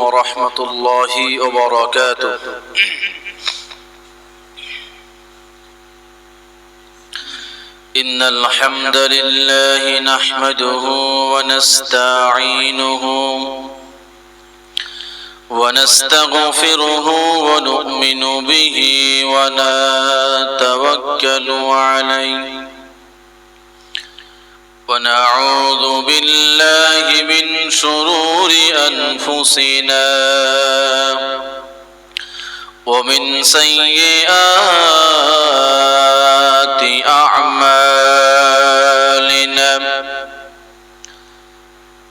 ورحمة الله وبركاته. إن الحمد لله نحمده ونستعينه ونستغفره ونؤمن به ونتوكل عليه. ونعوذ بالله من شرور أنفسنا ومن سيئات أعمالنا.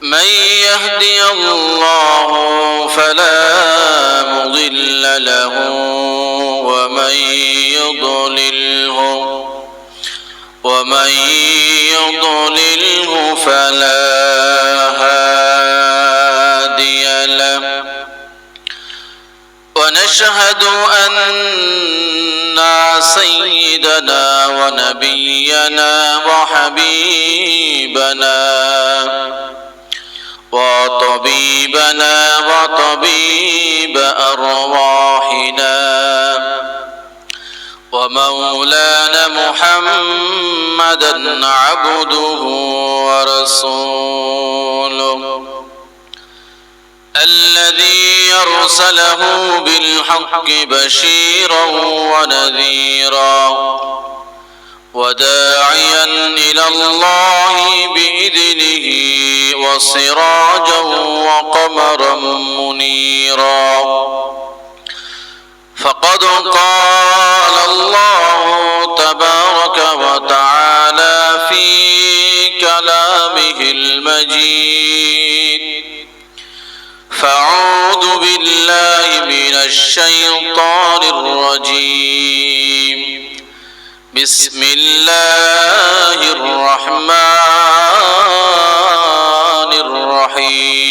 من يهدي الله فلا مضل له ومن يضلله ومن يضلله فلا هادي له. ونشهد أن سيدنا ونبينا وحبيبنا وطبيبنا وطبيب أرواحنا ومولانا محمدا عبده ورسوله الذي يرسله بالحق بشيرا ونذيرا وداعيا إلى الله بإذنه وسراجا وقمرا منيرا فقد قال الله تبارك وتعالى في كلامه المجيد. فأعوذ بالله من الشيطان الرجيم. بسم الله الرحمن الرحيم.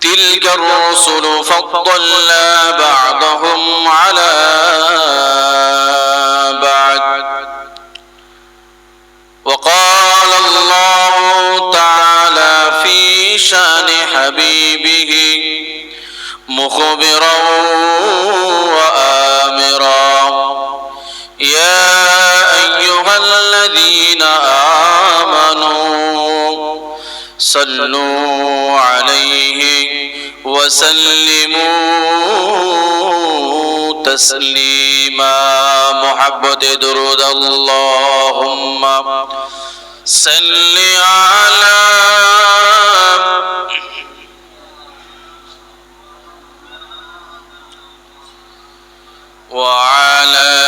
تلك الرسل فضلنا بعضهم على بعد. وقال الله تعالى في شأن حبيبه مخبرا وآمرا. يا أيها الذين آمنوا صلوا عليه وسلموا تسليما. محبة درود اللهم صل على وعلى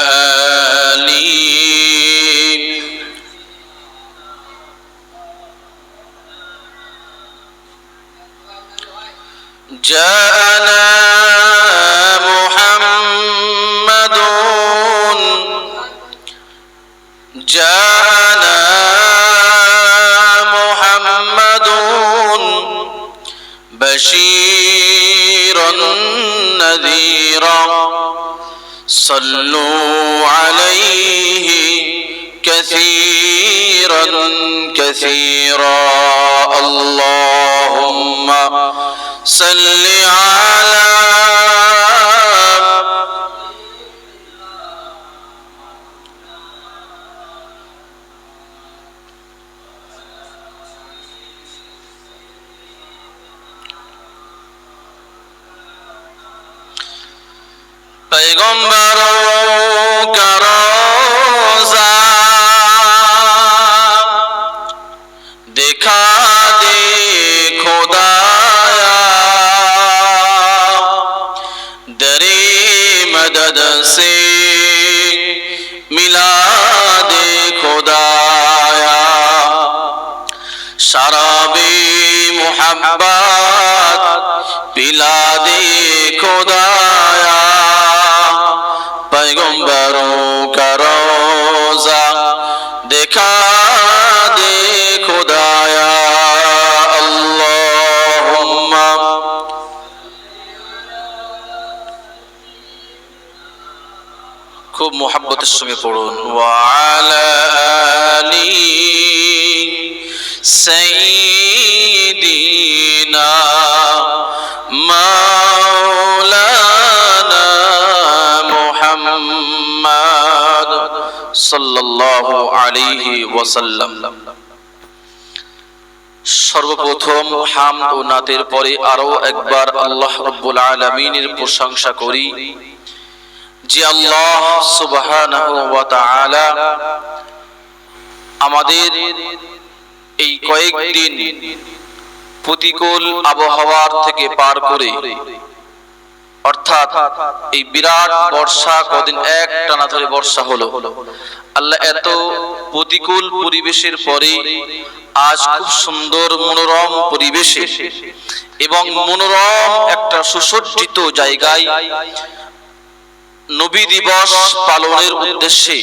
جاءنا محمد جاءنا محمد بشيرا نذيرا. صلوا عليه كثيرا كثيرا. اللهم صل على پیغمبر میلادی خدایا پیغمبروں کا روزہ دکھا دے خدایا اللہم খুব মোহাব্বতের সঙ্গে পড়ুন ওয়ালা আলী সাইয়্যিদ সাল্লাল্লাহু আলাইহি ওয়াসাল্লাম। সর্বপ্রথম হামদ ও নাতের পরে আরও একবার আল্লাহ রাব্বুল আলামিনের প্রশংসা করি, যে আল্লাহ সুবহানাহু আমাদের এই কয়েকদিন প্রতিকূল আবহাওয়ার থেকে পার করে অর্থাৎ এই বিরাট বর্ষা কদিন এক টানা ধরে বর্ষা হলো। আল্লাহ এত প্রতিকূল পরিবেশের পরে আজ খুব সুন্দর মনোরম পরিবেশে এবং মনোরম একটা সুসজ্জিত জায়গায় নবী দিবস পালনের উদ্দেশ্যে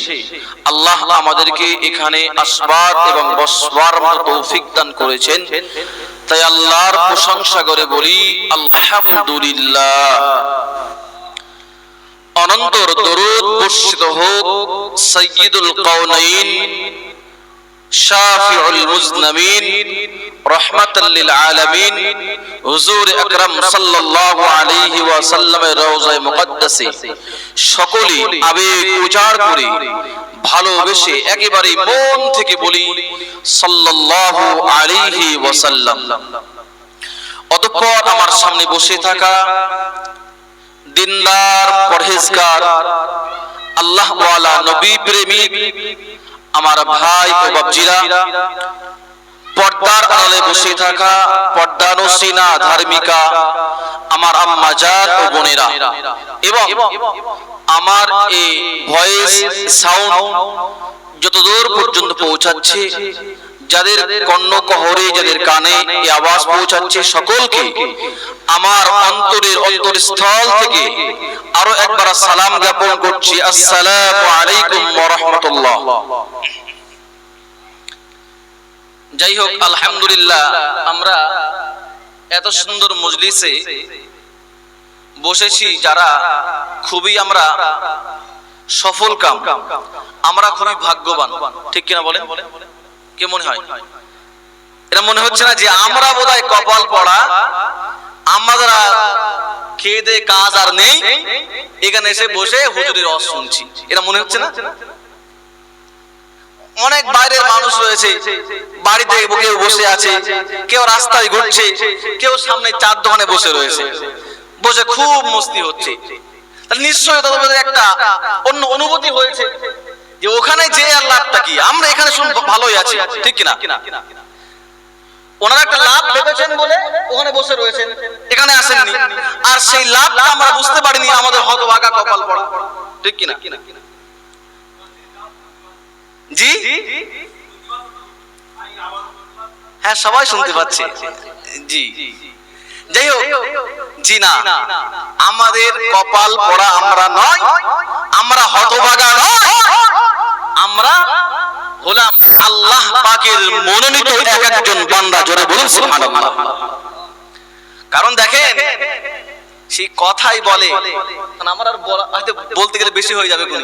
আল্লাহ আমাদেরকে এখানে আসবাদ এবং বসবার তৌফিক দান করেছেন। তাই আল্লাহর প্রশংসা করে বলি, আলহামদুলিল্লাহ। অনন্তর দরুদ বর্ষিত হোক সৈয়দুল কাউনাইন সকলে আবেগ উজাড় করে ভালোবেসে একেবারে মন থেকে বলি, সাল্লাল্লাহু আলাইহি ওয়াসাল্লাম। অতঃপর আমার সামনে বসে থাকা দিনদার পরহেজগার আল্লাহ ওয়ালা নবী প্রেমিক আমার ভাই ও বাবজিরা পর্দার আড়ালে বসে থাকা পর্দানুসিনা ধার্মিকা, আমার আম্মা জান ও বোনেরা। এবং আমার এই ভয়েস সাউন্ড যতদূর পর্যন্ত পৌঁছাচ্ছে যাদের কর্ণকহরে যাদের কানে এই আওয়াজ পৌঁছাচ্ছে সকলকে, আমার অন্তরের অন্তরস্থল থেকে আরও একবার সালাম জ্ঞাপন করছি। আসসালামু আলাইকুম ওয়া রাহমাতুল্লাহ যাই হোক, আলহামদুলিল্লাহ, আমরা এত সুন্দর মজলিসে বসেছি যারা খুবই আমরা সফল কাম। আমরা খুবই ভাগ্যবান। ঠিক কিনা বলেন? কে মনে হয়? এটা মনে হচ্ছে না যে আমরা বোধহয় কপাল পড়া আমরা খেয়ে কাজ আর নেই এখানে এসে বসে হুজুরের রস শুনছি। এটা মনে হচ্ছে না? অনেক বাইরের মানুষ রয়েছে বাড়িতে কেউ বসে আছে কেউ রাস্তায় ঘুরছে কেউ সামনে চার দোকানে বসে রয়েছে বসে খুব মস্তি হচ্ছে। নিশ্চয়ই তাদের একটা অন্য অনুভূতি হয়েছে। যে ওখানে যে আর লাভটা কি? আমরা এখানে ভালোই আছি। ঠিক কিনা? ওনারা একটা লাভ ভেবেছেন বলে ওখানে বসে রয়েছেন। এখানে আসেননি। আর সেই লাভটা আমরা বুঝতে পারিনি, আমাদের কপাল পড়া। ঠিক কিনা? জি? হ্যাঁ সবাই শুনতে পাচ্ছে। জি। যাই হোক, জি না। আমাদের কপাল পড়া আমরা নয়, আমরা হতভাগা নয়। আমরা হলাম আল্লাহ পাকের মনোনীত এক একজন বান্দা, জোরে বলুন, সুবহানাল্লাহ। কারণ দেখেন, সেই কথাই বলে আমার আর হয়তো বলতে গেলে বেশি হয়ে যাবে কোন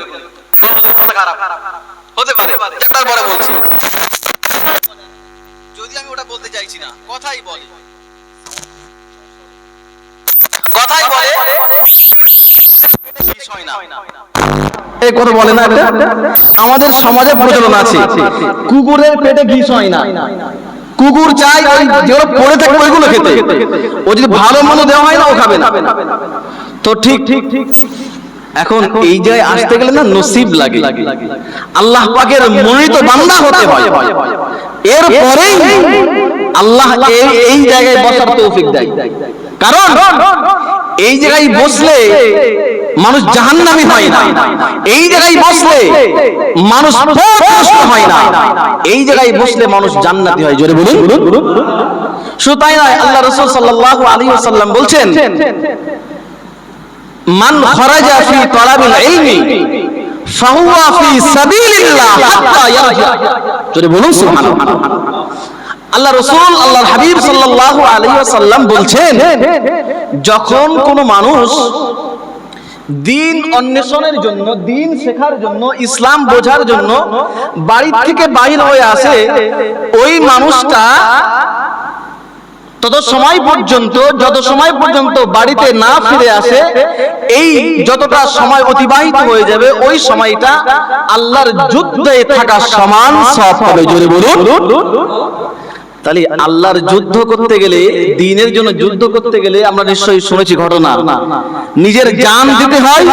খারাপ। হতে পারে একটার পরে বলছি। যদি আমি ওটা বলতে চাইছি না, কথাই বলে। কথাই বলে আমাদের সমাজে প্রচলন আছে। কুকুরের পেটে ঘিস হয় না। কুকুর চাই ওই যেগুলো পড়ে থাকে ওইগুলো খেতে। ও যদি ভালো মন্দ দেওয়া হয় না, ও খাবে না। তো ঠিক ঠিক ঠিক। এখন এই জায়গায় আসতে গেলে না নসিব লাগে। আল্লাহ পাকের মনোনীত বান্দা হতে হয়। এরপরেই আল্লাহ এই এই জায়গায় বসার তৌফিক দেয়। কারণ এই জায়গায় বসলে মানুষ জাহান্নামী হয় না। এই জায়গায় বসলে মানুষ হয় না। এই জায়গায় বসলে মানুষ জান্নাতি হয়। জোরে বলুন। শুধু তাই নয়, আল্লাহ রসুল সাল্লাল্লাহু আলাইহি ওয়াসাল্লাম বলছেন, মান খরাজা ফি তালাবিল ইলমি, ফাহুয়া ফি সাবিলিল্লাহ হাত্তা ইয়ারজা। জোরে বলুন, সুবহানাল্লাহ। আল্লাহ রসুল আল্লাহ হাবিব সাল্লাল্লাহু আলাইহি ওয়াসাল্লাম বলছেন, যখন কোনো মানুষ দিন অন্বেষণের জন্য, দিন শেখার জন্য, ইসলাম বোঝার জন্য বাড়ি থেকে বাহির হয়ে আসে, ওই মানুষটা তত সময় পর্যন্ত, যত সময় পর্যন্ত বাড়িতে না ফিরে আসে, এই যতটা সময় অতিবাহিত হয়ে যাবে, ওই সময়টা আল্লাহর যুদ্ধে থাকা সমান সব হবে। জোরে বলুন। তাহলে আল্লাহর যুদ্ধ করতে গেলে, দিনের জন্য যুদ্ধ করতে গেলে আমরা নিশ্চয়ই শুনেছি ঘটনা। নিজের জান দিতে হয়,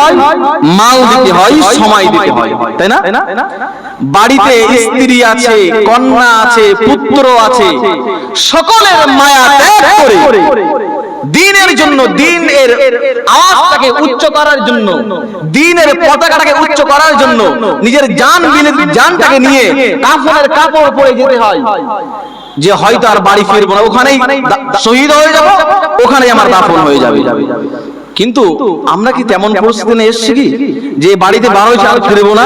মাল দিতে হয়, সময় দিতে হয়। তাই না? বাড়িতে স্ত্রী আছে, কন্যা আছে, পুত্র আছে, সকলের মায়া ত্যাগ করে দিনের জন্য, দিন এর আওয়াজটাকে উচ্চ করার জন্য, দিনের পতাকাটাকে উচ্চ করার জন্য নিজের জান বিলে জানটাকে নিয়ে কাফনের কাপড় পরে যেতে হয়। যে হয়তো আর বাড়ি ফিরবো না, ওখানেই শহীদ হয়ে যাব, ওখানেই আমার দাফন হয়ে যাবে। কিন্তু আমরা কি তেমন পরিস্থিতি এসেছি কি? যে বাড়িতে বারো আর ফিরবো না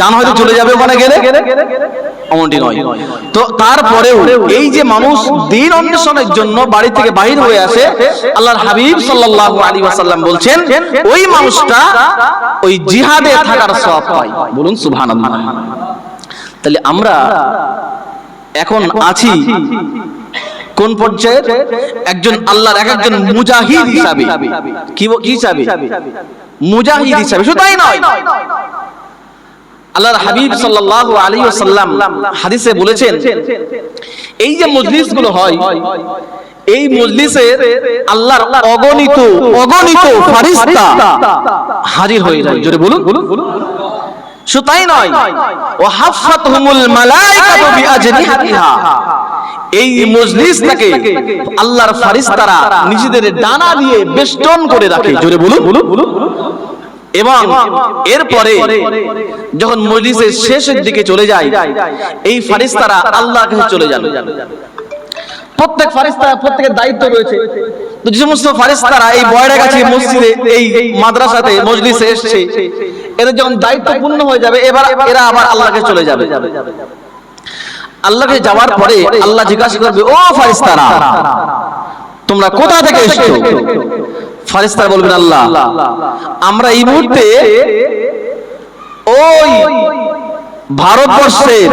জান হয়তো চলে যাবে ওখানে গেলে? এমনটি নয়। তো তারপরেও এই যে মানুষ দিন অন্বেষণের জন্য বাড়ি থেকে বাহির হয়ে আসে, আল্লাহর হাবিব সাল্লাল্লাহু আলাইহি ওয়াসাল্লাম বলছেন, ওই মানুষটা ওই জিহাদে থাকার সওয়াব পায়। বলুন সুবহানাল্লাহ। তাহলে আমরা এখন আছি কোন পর্যায়ে একজন আল্লাহর এক একজন মুজাহিদ হিসাবে। কি কি হিসাবে? মুজাহিদ হিসাবে। শুধু তাই নয়। আল্লাহর হাবিব সাল্লাল্লাহু আলাইহি ওয়াসাল্লাম হাদিসে বলেছেন এই যে মজলিসগুলো হয় এই মজলিসে আল্লাহর অগণিত অগণিত ফারিস্তা হাজির হয়ে যায়। জোরে বলুন। শুধু তাই নয় ও হাফাতহুমুল মালাইকাতু বিআজনিহাতিহা। এই আল্লাহর ফারিস্তারা নিজেদের ডানা দিয়ে বেষ্টন করে রাখে। জোরে বলুন এবং এরপরে যখন মজলিসের শেষের দিকে চলে যায় এই ফারিস্তারা আল্লাহর কাছে চলে যান প্রত্যেক ফারিস্তা প্রত্যেকের দায়িত্ব রয়েছে। তো যে সমস্ত ফারিস্তারা এই বয়রা গাছে মসজিদে, এই মাদ্রাসাতে, মজলিসে এসছে এদের যখন দায়িত্ব পূর্ণ হয়ে যাবে, এবার এরা আবার আল্লাহকে চলে যাবে। আল্লাহকে যাওয়ার পরে আল্লাহ জিজ্ঞাসা করবে, ও ফারিস্তারা, তোমরা কোথা থেকে এসছো? ফারিস্তারা বলবেন, আল্লাহ, আমরা এই মুহূর্তে ওই ভারতবর্ষের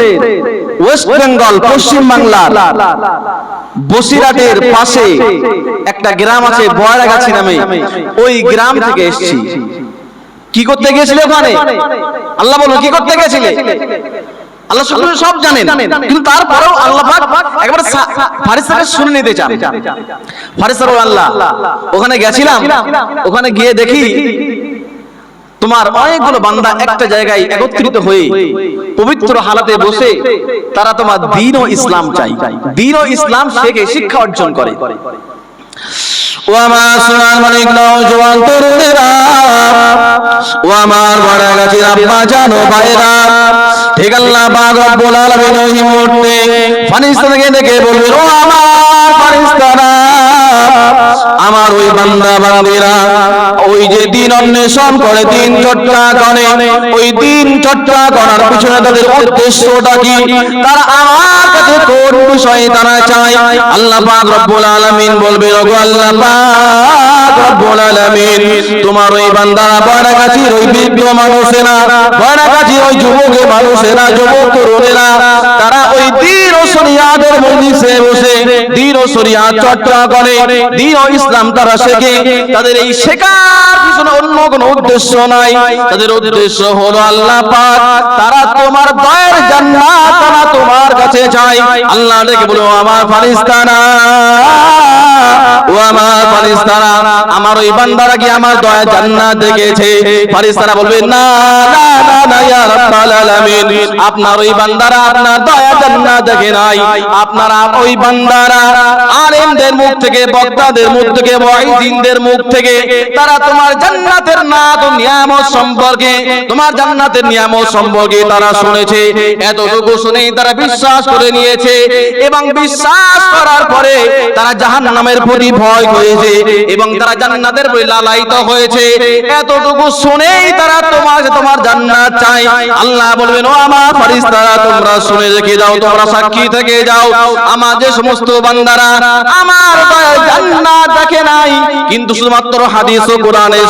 ওয়েস্ট বেঙ্গল পশ্চিম বাংলার বসিরহাটের পাশে একটা গ্রাম আছে বয়রাগাছি নামে ওই গ্রাম থেকে এসেছি। কি করতে গিয়েছিলে ওখানে? আল্লাহ বলো কি করতে গেছিলে আল্লাহ সকলে সব জানেন। কিন্তু তারপরেও আল্লাহ পাক একবার ফারিস্তাকে শুনে নিতে চান। ফারিস্তার আল্লাহ, ওখানে গেছিলাম। ওখানে গিয়ে দেখি তোমার অনেকগুলো বান্দা একটা জায়গায় একত্রিত হয়ে পবিত্র হালাতে বসে তারা তোমার দিন ও ইসলাম চাই দিন ও ইসলাম শেখে শিক্ষা অর্জন করে। ও আমার সোনার মানিক নওজোয়ান তরুণেরা। ও আমার বড় গাছের আব্বা জানো ভাইরা। ঠিক আল্লাহ পাক রব্বুল আলামিন ওই মুহূর্তে ফারিস্তাকে ডেকে বলবেন ও আমার ফারিস্তারা আমার ওই বান্দা বান্দিরা ওই যে দিন অন্বেষণ করে, দিন চর্চা করে, ওই দিন চর্চা করার পিছনে তাদের উদ্দেশ্যটা কি? তারা আমার কাছে কোন বিষয়ে তারা চায়? আল্লাহ পাক রব্বুল আলামিন বলবে, ওগো আল্লাহ পাক রব্বুল আলামিন, তোমার ওই বান্দারা বড় কাছে ওই বৃদ্ধ মানুষেরা বড় কাছে ওই যুবক মানুষেরা, যুবক তরুণেরা, তারা ওই দিন ও শরিয়াতের মজলিসে বসে, দিন ও শরিয়াত চর্চা করে দিন ও ইসলাম তারা শেখে। তাদের এই শেখার পিছনে অন্য কোনো উদ্দেশ্য নাই। তাদের উদ্দেশ্য হলো আল্লাহ পাক, তারা তোমার দয়ের জান্নাত তারা তোমার কাছে যায় আল্লাহ ডেকে বলো, আমার ফারিস্তানা ও আমার ফারিস্তানা আমার ওই বান্দারা কি আমার দয়া জান্নাত দেখেছে। ফারিস্তারা বলবে, না না না না, ইয়া রাব্বাল আলামিন, আপনার ওই বান্দারা আপনার দয়া জান্নাত দেখে নাই। আপনারা ওই বান্দারা আলেমদের মুখ থেকে, বক্তাদের মুখ থেকে মুখ থেকে, তারা তোমার জান্নাতের ও নিয়ামত সম্পর্কে, তোমার জান্নাতের নিয়ামত সম্পর্কে তারা শুনেছে। এতটুকু শুনেই তারা বিশ্বাস করে নিয়েছে এবং বিশ্বাস করার পরে তারা জাহান্নামের প্রতি ভয় হয়েছে এবং তারা জান্নাতের প্রতি লালায়িত হয়েছে। এতটুকু শুনেই তারা তোমার তোমার জান্নাত চাই আল্লাহ বলবেন ও আমার ফারিস্তারা তোমরা শুনে রেখে যাও তোমরা সাক্ষী থেকে যাও। আমার যে সমস্ত বান্দারা আমার জান্নাত দেখে নাই। কিন্তু শুধুমাত্র হাদিস ও কোরআনের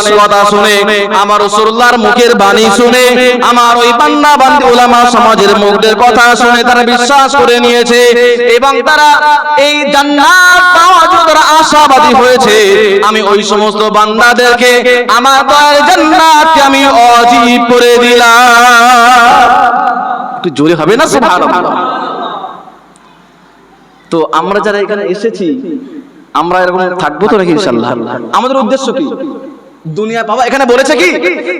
শুনে আমার রাসূলুল্লাহর মুখের বাণী শুনে আমার ওই বান্দা বান্দি উলামা সমাজের মুখদের কথা শুনে তারা বিশ্বাস করে নিয়েছে এবং তারা এই জান্নাত পাওয়ার জন্য তারা আশাবাদী হয়েছে। আমি ওই সমস্ত বান্দাদেরকে, আমার দয়ার জান্নাতকে আমি অজীব করে দিলাম। একটু জোরে হবে না? সুবহানাল্লাহ। তো আমরা যারা এখানে এসেছি, আমরা এরকম থাকব তো নাকি ইনশাল্লাহ আমাদের উদ্দেশ্য কি? দুনিয়া পাওয়া এখানে বলেছে কি?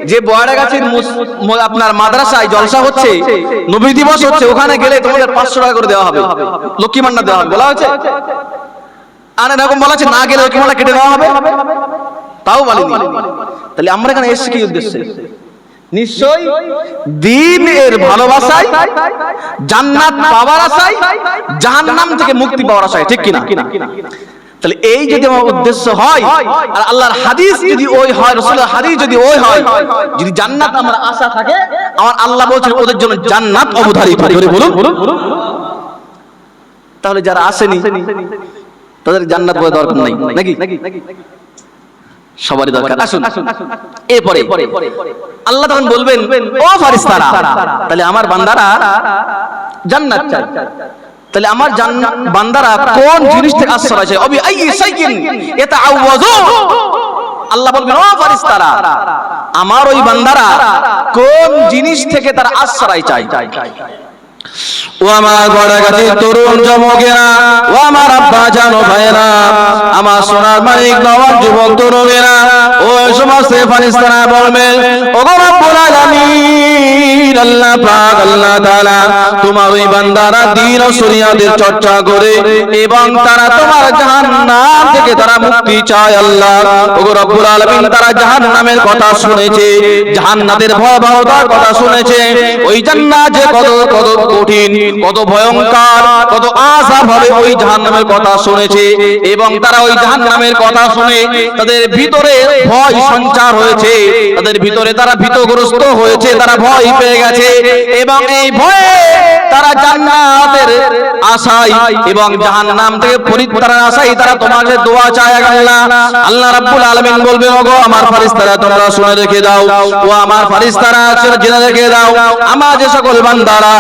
যে বয়ারাগাছির আপনার মাদ্রাসায় জলসা হচ্ছে, নবী দিবস হচ্ছে, ওখানে গেলে তোমাদের পাঁচশো টাকা করে দেওয়া হবে। লক্ষ্মী ভান্ডার দেওয়া হবে, বলা হয়েছে? আর এরকম বলা আছে, না গেলে লক্ষ্মী ভান্ডার কেটে দেওয়া হবে। তাও বলেনি। তাহলে আমরা এখানে এসেছি কি উদ্দেশ্যে? নিশ্চয় দিন এর ভালোবাসায়, জান্নাত পাওয়ার আশায়, জাহান্নাম থেকে মুক্তি পাওয়ার আশায়, ঠিক কিনা? তাহলে এই যদি আমার উদ্দেশ্য হয়, আর আল্লাহর হাদিস যদি ওই হয়, রসুলের হাদিস যদি ওই হয়, যদি জান্নাত আমার আশা থাকে, আমার আল্লাহ বলছেন ওদের জন্য জান্নাত অবধারিত। বলুন। তাহলে যারা আসেনি তাদের জান্নাত বলে দরকার নাই। নাকি? সবারই দরকার। আসুন। এরপরে। আল্লাহ তখন বলবেন ও ফারিস্তারা তাহলে আমার বান্দারা জান্নাত চাই তাহলে আমার বান্দারা কোন জিনিস থেকে আশ্রয় চাই অবি আই সাইকিন এটা আওয়াজু আল্লাহ বলবেন ও ফারিস্তারা আমার ওই বান্দারা কোন জিনিস থেকে তারা আশ্রয় চাই ও আমার তরুণ ও আমার আব্বা জানো আমার সোনার মালিক নবাব যুবক ও ও আল্লাহ পাক, আল্লাহ তোমার ওই বান্দারা শরিয়াতের চর্চা করে এবং তারা তোমার জাহান্নাম থেকে তারা মুক্তি চায় আল্লাহ। ও গো রব্বুল আলামিন তারা কথা শুনেছে, জাহান্নাতের ভয়াবহতার কথা শুনেছে, ওই জান্নাত যে কত কত কঠিন, কত ভয়ঙ্কর, কত আযাব হবে ওই জাহান্নামের কথা শুনেছে এবং তারা ওই জাহান্নামের কথা শুনে তাদের ভিতরে ভয় সঞ্চার হয়েছে। তাদের ভিতরে তারা ভীতগ্রস্ত হয়েছে, তারা ভয় পেয়ে গেছে এবং এই ভয়ে তারা জান্নাতের আশায় এবং জাহান্নাম থেকে পরিত্রাণের আশায় তারা তোমাকে দোয়া চায়, আল্লাহ। আল্লাহ রাব্বুল আলামিন বলবে, ওগো, আমার ফারিস্তারা তোমরা শুনে রেখে দাও। ও আমার ফারিস্তারা জেনে রেখে দাও। আমার যে সকল বান্দারা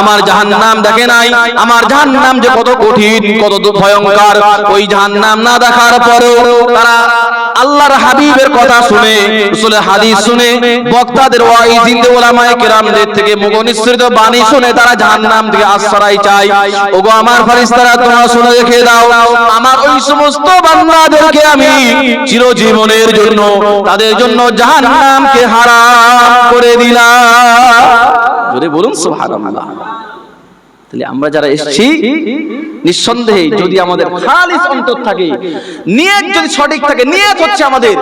আমার জাহান্নাম দেখে নাই। আমার জাহান্নাম যে কত কঠিন কত ভয়ঙ্কর ওই জাহান্নাম না দেখার পরেও তারা আল্লাহর হাবিবের কথা শুনে রাসূলের হাদিস শুনে বক্তাদের ওয়াইজিনদের ওলামায়ে কেরামদের থেকে মুখনিসৃত বাণী শুনে তারা জাহান্নাম থেকে আশ্রয় চায়। ওগো আমার ফারিস্তারা তোমরা শুনে রেখে দাও আমার ওই সমস্ত বান্দাদেরকে আমি চিরজীবনের জন্য তাদের জন্য জাহান্নামকে হারাম করে দিলাম। জোরে বলুন, সুবহানাল্লাহ। তাহলে আমরা যারা এসেছি, নিঃসন্দেহে যদি আমাদের খালিস অন্তর থাকে, নিয়ত যদি সঠিক থাকে, নিয়ত হচ্ছে আমাদের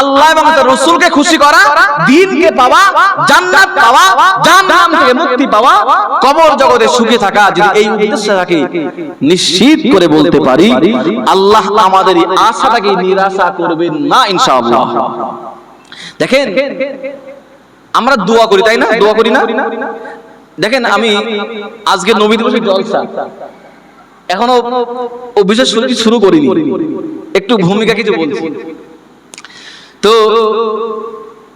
আল্লাহ এবং তার রাসূলকে খুশি করা দ্বীনকে পাওয়া, জান্নাত পাওয়া, জাহান্নাম থেকে মুক্তি পাওয়া, কবর জগতে সুখে থাকা যদি এই উদ্দেশ্য থাকে, নিশ্চিত করে বলতে পারি, আল্লাহ আমাদের এই আশাটাকে নিরাশা করবেন না, ইনশাআল্লাহ। দেখেন আমরা দোয়া করি তাই না? দোয়া করি না? দেখেন আমি আজকে নবী দিবসের জলসা এখনও বিশেষ শুরু শুরু করিনি। একটু ভূমিকা কিছু বলছি। তো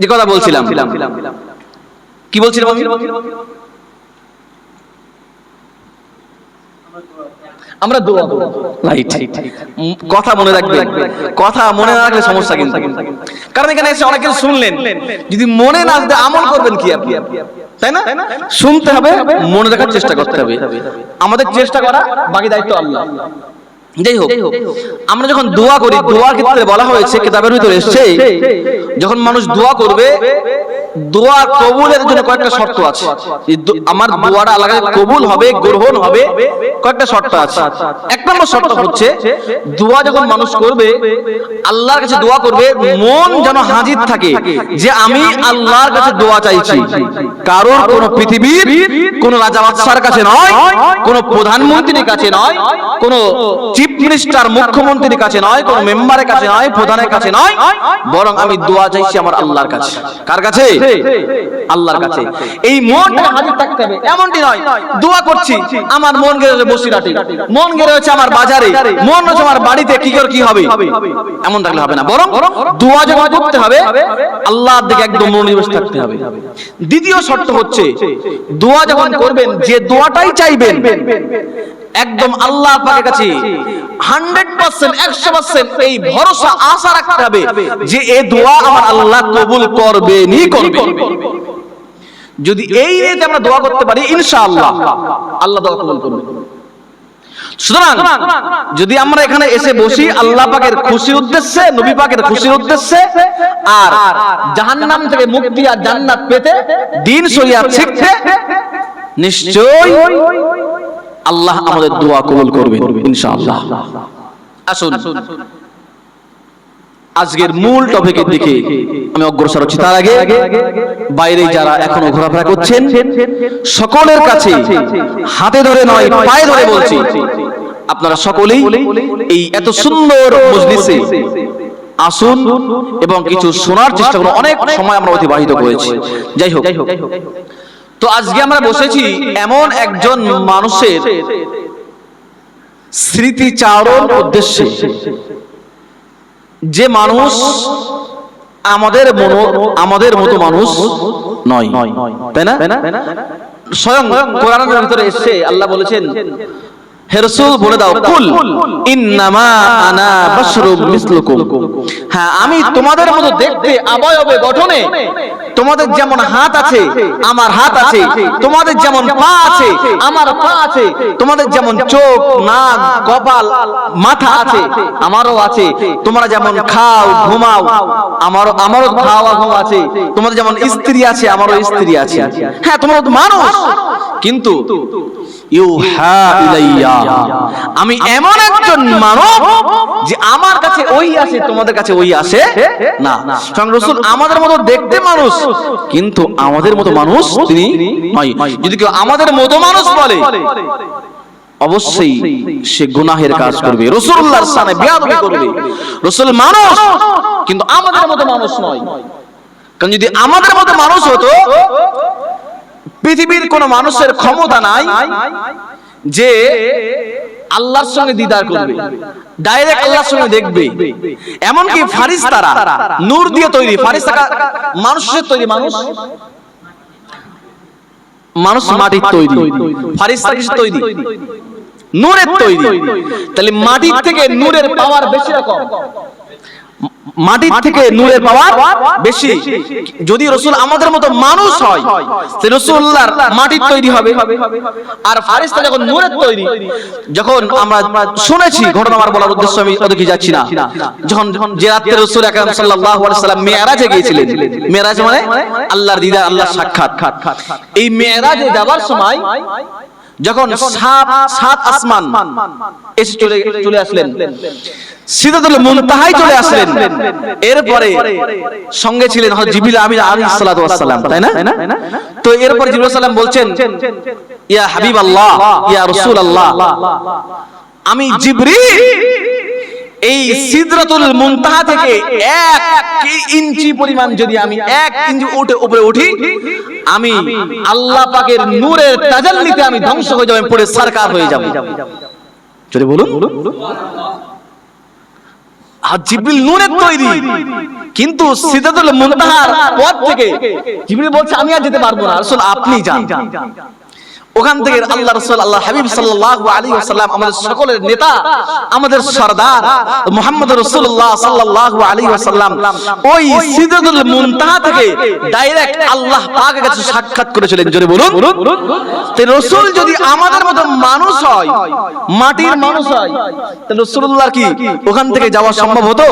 যে কথা বলছিলাম। কি বলছিলাম আমি? আমরা দোয়া রাইট কথা মনে রাখবেন কথা মনে না রাখলে সমস্যা কিন্তু। কারণ এখানে এসে অনেক শুনলেন। যদি মনে না আসবে, আমল করবেন কি আপনি? তাই না? শুনতে হবে, মনে রাখার চেষ্টা করতে হবে। আমাদের চেষ্টা করা, বাকি দায়িত্ব আল্লাহ। যাই হোক, আমরা যখন দোয়া করি, দোয়ার ক্ষেত্রে বলা হয়েছে, কিতাবের ভিতরে এসেছে, যখন মানুষ দোয়া করবে দোয়া কবুলের জন্য কয়েকটা শর্ত আছে। আমার দোয়াটা আলাদা কবুল হবে, গ্রহণ হবে, কয়েকটা শর্ত আছে। এক নম্বর শর্ত হচ্ছে, দোয়া যখন মানুষ করবে, আল্লাহর কাছে দোয়া করবে, মন যেন হাজির থাকে যে আমি আল্লাহর কাছে দোয়া চাইছি। কারোর কোন পৃথিবীর, কোন রাজা বাদশার কাছে নয়, কোন প্রধানমন্ত্রীর কাছে নয়, কোন চিফ মিনিস্টার, মুখ্যমন্ত্রীর কাছে নয়, কোন মেম্বারের কাছে নয়, প্রধানের কাছে নয়, বরং আমি দোয়া চাইছি আমার আল্লাহর কাছে। কার কাছে? আল্লাহর কাছে। এই মনটা হাজির থাকতে হবে, এমনটি নয়। দোয়া করছি, আমার মন গেড়ে হচ্ছে বসিরাটি মন গেড়ে হচ্ছে আমার বাজারে। মন হচ্ছে আমার বাড়িতে, কি করে কি হবে? এমন থাকলে হবে না। বরং দোয়া যখন করতে হবে, আল্লাহর দিকে একদম মনোনিবেশ থাকতে হবে। দ্বিতীয় শর্ত হচ্ছে, দোয়া যখন করবেন, যে দোয়াটাই চাইবেন একদম আল্লাহ পাকের কাছে হান্ড্রেড পার্সেন্ট একশো পার্সেন্ট এই ভরসা, আশা রাখতে হবে যে এই দোয়া আমার আল্লাহ কবুল করবেনই করবে। যদি এই রেতে আমরা দোয়া করতে পারি, ইনশাআল্লাহ, আল্লাহ দোয়া কবুল করবে। সুতরাং, যদি আমরা এখানে এসে বসি, আল্লাহ পাকের খুশির উদ্দেশ্যে, নবী পাকের খুশির উদ্দেশ্যে, আর জাহান্নাম থেকে মুক্তি আর জান্নাত পেতে দিন শরিয়াত শিখতে নিশ্চয় আল্লাহ আমাদের দোয়া কবুল করবেন, ইনশাআল্লাহ। আসুন। আজকের মূল টপিকের দিকে আমি অগ্রসর হচ্ছি। তার আগে বাইরে যারা এখনও ঘোরাফেরা করছেন, সকলের কাছে হাতে ধরে নয়, পায়ে ধরে বলছি, আপনারা সকলেই এই এত সুন্দর মজলিসে আসুন এবং কিছু শোনার চেষ্টা করুন। অনেক সময় আমরা অতিবাহিত করেছি। যাই হোক। তো আজকে আমরা বসেছি এমন একজন মানুষের স্মৃতিচারণ উদ্দেশ্যে। যে মানুষ আমাদের মনো আমাদের মতো মানুষ নয়। তাই না? স্বয়ং কোরআনের ভিতরে এসে আল্লাহ বলেছেন হে রাসূল বলে দাও কুল ইন্নামা আনা বাশরুম মিসলুকুম। হ্যাঁ আমি তোমাদের মতো দেখতে অবয়বে গঠনে তোমাদের যেমন হাত আছে আমার হাত আছে তোমাদের যেমন পা আছে আমার পা আছে তোমাদের যেমন চোখ নাক কপাল মাথা আছে আমারও আছে তোমরা যেমন খাও ঘুমাও আমারও আমারও খাওয়া ঘুম আছে তোমাদের যেমন স্ত্রী আছে আমারও স্ত্রী আছে। হ্যাঁ তোমরা মানুষ। কিন্তু আমি এমন একজন মানব যে আমার কাছে ওই আসে তোমাদের কাছে ওই আসে না। স্বয়ং রাসূল আমাদের মতো দেখতে মানুষ, কিন্তু আমাদের মতো মানুষ তিনি যদি কেউ আমাদের মতো মানুষ বলে, অবশ্যই সে গুনাহের কাজ করবে। রসুল্লাহর স্থানে বেয়াদবি করবে। রসুল মানুষ, কিন্তু আমাদের মতো মানুষ নয়। কারণ যদি আমাদের মতো মানুষ হতো পৃথিবীর কোন মানুষের ক্ষমতা নাই যে আল্লাহর সঙ্গে দিদার করবে ডাইরেক্ট আল্লাহর সঙ্গে দেখবে। এমনকি ফারিস্তারা নূর দিয়ে তৈরি ফারিস্তারা মানুষের তৈরি মানুষ মানুষ মাটির তৈরি, ফারিস্তা কিসের তৈরি? নূরের তৈরি। তাহলে মাটির থেকে নূরের পাওয়ার বেশি রকম। মাটির থেকে নূরের পাওয়ার বেশি। যদি রসুল আমাদের মতো মানুষ হয় রসুল্লাহর মাটির তৈরি হবে। আর ফারিস্তা যখন নূরের তৈরি যখন আমরা শুনেছি ঘটনা আমার বলার উদ্দেশ্য আমি ওদিকে যাচ্ছি না। যখন যে রাত্রে রসুল আকরাম সাল্লাল্লাহু আলাইহি সাল্লাম মেরাজে গিয়েছিলেন। মেরাজ মানে আল্লাহর দিদার আল্লাহর সাক্ষাৎ। এই মেরাজে যাবার সময় যখন সাত সাত আসমান এসে চলে চলে আসলেন। সিদ্ধাতুল মুনতাহায় চলে আসলেন। এরপরে সঙ্গে ছিলেন হযরত জিবরিল আমিন আলাইহিস সালাতু ওয়াস সালাম তাই না? তো এরপর জিবরিল সালাম বলছেন ইয়া হাবিবাল্লাহ ইয়া রাসূলুল্লাহ আমি জিবরিল এই সিদরাতুল মুনতাহা থেকে এক ইঞ্চি পরিমাণ যদি আমি এক ইঞ্চি উঠে উপরে উঠি, আমি আল্লাহ পাকের নূরের তাজাল্লিতে আমি ধ্বংস হয়ে যাব পড়ে সরকার হয়ে যাব। যদি বলুন। আর জিবরিল নূরের তৈরি। কিন্তু সিদরাতুল মুনতাহার পথ থেকে জিবরিল বলছে, আমি আর যেতে পারব না। রাসূল, আপনি যান। ওখান থেকে আল্লাহ রাসূল আল্লাহ হাবিব সাল্লাল্লাহু আলাইহি ওয়াসাল্লাম আমাদের সকলের নেতা আমাদের সরদার মুহাম্মদ রাসূলুল্লাহ সাল্লাল্লাহু আলাইহি ওয়াসাল্লাম ওই সিদরাতুল মুনতাহা থেকে ডাইরেক্ট আল্লাহ পাকের কাছে সাক্ষাৎ করেছিলেন জোরে বলুন। তো রাসূল যদি আমাদের মতো মানুষ হয় মাটির মানুষ হয় তাহলে রাসূলুল্লাহর কি ওখান থেকে যাওয়া সম্ভব হতো?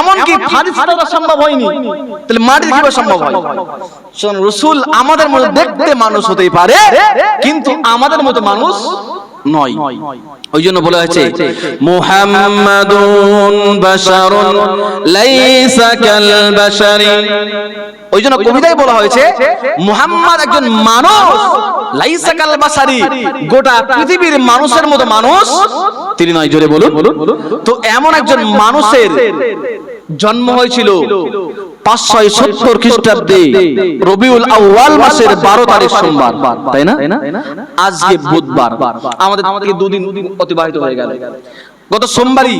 এমন কি ফারিস্তারা সম্ভব হয়নি। তাহলে মাটির কীভাবে সম্ভব হয়? শোন রাসূল আমাদের মতো দেখতে মানুষ হতেই পারে। কিন্তু আমাদের মতো মানুষ নয়। ওই জন্য বলা হয়েছে, মুহাম্মাদুন বাশারুন লাইসা কাল বাশারি। ওই জন্য কবিতায় বলা হয়েছে, মুহাম্মদ একজন মানুষ, লাইসা কাল বাশারি। গোটা পৃথিবীর মানুষের মতো মানুষ তিনি নয়, জোরে বলুন। তো এমন একজন মানুষের জন্ম হয়েছিল পাঁচশো সত্তর খ্রিস্টাব্দে রবিউল আউয়াল মাসের বারো তারিখ সোমবার তাই না? আজকে বুধবার। আমাদের দুদিন অতিবাহিত হয়ে গেল। গত সোমবারই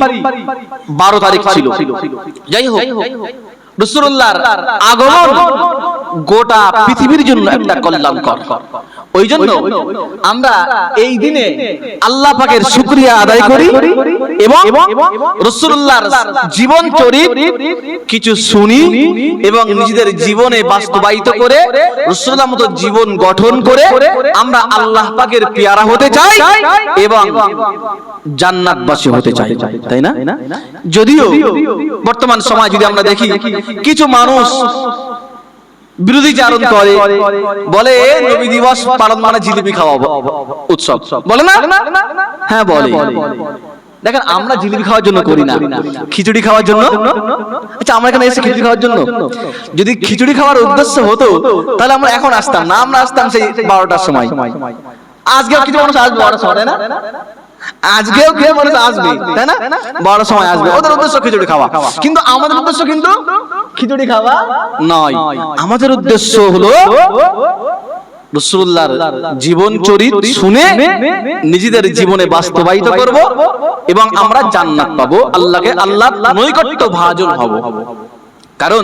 বারো তারিখ ছিল। যাই হোক রসুল্লাহর আগমন গোটা পৃথিবীর জন্য একটা কল্যাণকর। ওই জন্য আমরা এই দিনে আল্লাহ পাকের শুক্রিয়া আদায় করি এবং রসুল্লাহর জীবন চরিত কিছু শুনি এবং নিজেদের জীবনে বাস্তবায়িত করে রসুল্লাহ মতো জীবন গঠন করে আমরা আল্লাহ পাকের পেয়ারা হতে চাই এবং জান্নাতবাসী হতে চাই, তাই না? যদিও বর্তমান সময় যদি আমরা দেখি, কিছু মানুষ বিরোধী চারণ করে বলে নবী দিবস পালন মানে জিলিপি খাওয়া উৎসব। বলে না? হ্যাঁ বলে। দেখেন আমরা জিলিপি খাওয়ার জন্য করি না। খিচুড়ি খাওয়ার জন্য? আচ্ছা আমরা এখানে এসে খিচুড়ি খাওয়ার জন্য? যদি খিচুড়ি খাওয়ার উদ্দেশ্য হতো তাহলে আমরা এখন আসতাম না। আমরা আসতাম সেই বারোটার সময়। আজকেও কিছু মানুষ আসবে বারোটার সময় না? আজকেও খেয়ে মানুষ আসবে? তাই না? বারোটার সময় আসবে। ওদের উদ্দেশ্য খিচুড়ি খাওয়া। কিন্তু আমাদের উদ্দেশ্য কিন্তু খিচুড়ি খাওয়া নয়। আমাদের উদ্দেশ্য হলো রসুল্লাহর জীবন চরিত শুনে নিজেদের জীবনে বাস্তবায়িত করব এবং আমরা জান্নাত পাবো। আল্লাহকে আল্লাহ নৈকট্য ভাজন হব। কারণ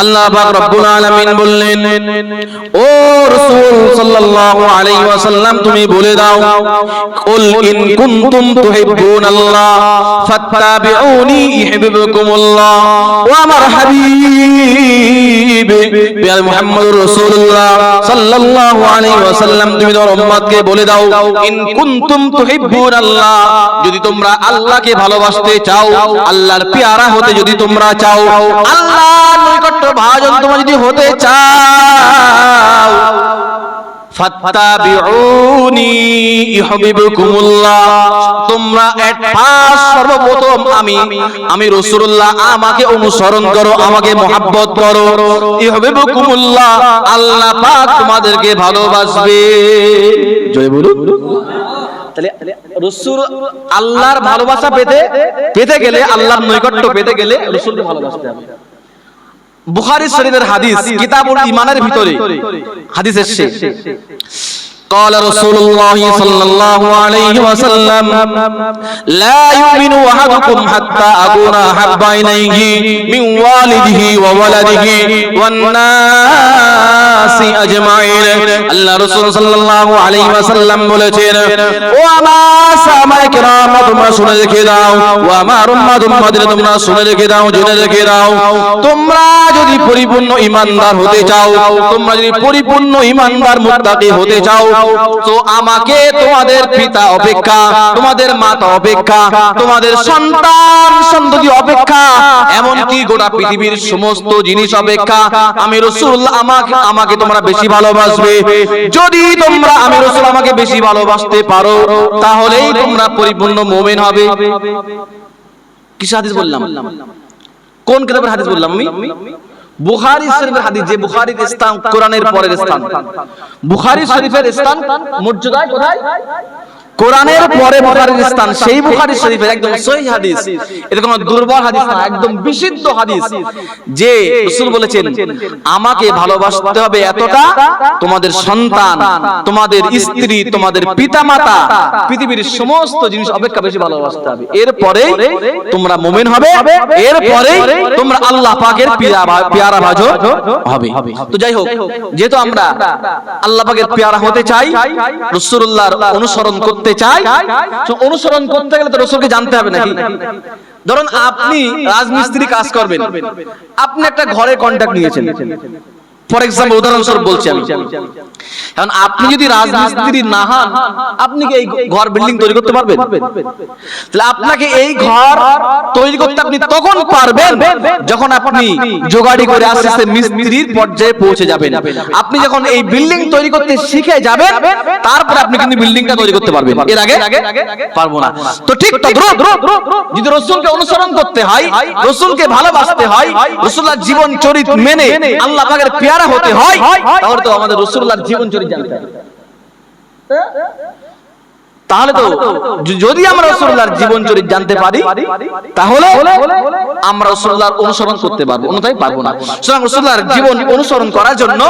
আল্লাহ পাক রব্বুল আলামিন বললেন, ও রাসূল সাল্লাল্লাহু আলাইহি ওয়াসাল্লাম, তুমি বলে দাও, কুল ইন কুনতুম তুহিব্বুনাল্লাহ ফাত্তাবিউনি ইউহিব্বুকুমুল্লাহ ও আমার হাবিব, বিয়াল মুহাম্মদুর রাসূলুল্লাহ সাল্লাল্লাহু আলাইহি ওয়াসাল্লাম, তুমি তোমার উম্মতকে বলে দাও, ইন কুনতুম তুহিব্বুনাল্লাহ যদি তোমরা আল্লাহকে ভালোবাসতে চাও, আল্লাহর পেয়ারা হতে যদি তোমরা চাও, আল্লাহর নৈকট্য ভাজন তোমরা যদি হতে চাও সর্বপ্রথম আমি আমি রাসূলুল্লাহ, আমাকে অনুসরণ করো, আমাকে মহব্বত করো। ইউহিব্বুকুমুল্লাহ, আল্লাহ তোমাদেরকে ভালোবাসবে। জয় বলুন। আল্লাহর ভালোবাসা পেতে পেতে গেলে, আল্লাহর নৈকট্য পেতে গেলে রসুলকে ভালোবাসতে হবে। বুখারী শরীফের হাদিস কিতাবুল ইমানের ভিতরে। হাদিস এসেছে قال رسول الله صلى الله عليه وسلم لا يؤمن أحدكم حتى أكون أحب إليه من والده وولده والناس أجمعين আল্লাহ রাসূল সাল্লাল্লাহু আলাইহি ওয়াসাল্লাম বলেছেন ও আমার সাহাবায়ে কিরাম তোমরা শুনে রেখে দাও ও আমার উম্মাত উম্মাদের তোমরা শুনে রেখে দাও জেনে রেখে দাও তোমরা যদি পরিপূর্ণ ঈমানদার হতে চাও তোমরা যদি পরিপূর্ণ ঈমানদার মুত্তাকি হতে চাও তো আমাকে তোমাদের পিতা অপেক্ষা, তোমাদের মাতা অপেক্ষা, তোমাদের সন্তান সন্ততি অপেক্ষা, এমনকি গোটা পৃথিবীর সমস্ত জিনিস অপেক্ষা। আমি রসুল, আমাকে আমাকে তোমরা বেশি ভালোবাসবে। যদি তোমরা আমি রসুল, আমাকে বেশি ভালোবাসতে পারো, তাহলেই তোমরা পরিপূর্ণ মোমেন হবে। হাদিস বললাম? কোন কিতাবের হাদিস বললাম আমি? বুখারী শরীফের হাদিস যে বুখারীর স্থান কোরআনের পরের স্থান। বুখারী শরীফের স্থান মর্যাদায় কোথায়? কোরআনের পরে বুখারীর স্থান সেই বুখারী শরীফের একদম সহিহ হাদিস। এটা কোনো দুর্বল হাদিস না একদম বিশুদ্ধ হাদিস। যে রাসূল বলেছেন আমাকে ভালোবাসতে হবে এতটা তোমাদের সন্তান তোমাদের স্ত্রী তোমাদের পিতামাতা পৃথিবীর সমস্ত জিনিস অপেক্ষা বেশি ভালোবাসতে হবে। এরপরে তোমরা মুমিন হবে এরপরে তোমরা আল্লাহ পাকের পিয়ারা ভাজো হবে। তো যাই হোক যেহেতু আমরা আল্লাহ পাকের পেয়ারা হতে চাই রাসূলুল্লাহর অনুসরণ করতে চাই অনুসরণ করতে গেলে তো রসুলকে জানতে হবে নাকি? ধরুন আপনি রাজমিস্ত্রি কাজ করবেন। আপনি একটা ঘরে কন্ট্রাক্ট নিয়েছেন। ফর এক্সাম্পল উদাহরণস্বরূপ বলছি আমি। এখন আপনি যদি রাজমিস্ত্রি না হন আপনি কি এই ঘর বিল্ডিং তৈরি করতে পারবেন? তাহলে আপনাকে এই ঘর তৈরি করতে আপনি তখন পারবেন যখন আপনি জোগাড়ি করে আস্তে আস্তে মিস্ত্রির পর্যায়ে পৌঁছে যাবেন। আপনি যখন এই বিল্ডিং তৈরি করতে শিখে যাবেন তারপরে আপনি কিন্তু বিল্ডিংটা তৈরি করতে পারবেন। এর আগে? পারব না। তো ঠিক তদ্রুপ যদি রসুলকে অনুসরণ করতে হয় রসুলকে ভালোবাসতে হয় রসুল্লাহ জীবন চরিত মেনে আল্লাহ পাকের পেয়ারা হতে হয় তাহলে তো আমাদের রসুল্লাহর জীবন চরিত জানতে তাহলে তো যদি আমরা রসুল্লাহর জীবন চরিত জানতে পারি তাহলে আমরা রসুল্লাহর অনুসরণ করতে পারব অন্যথায় পারব না। সুতরাং রসুল্লাহর জীবন অনুসরণ করার জন্য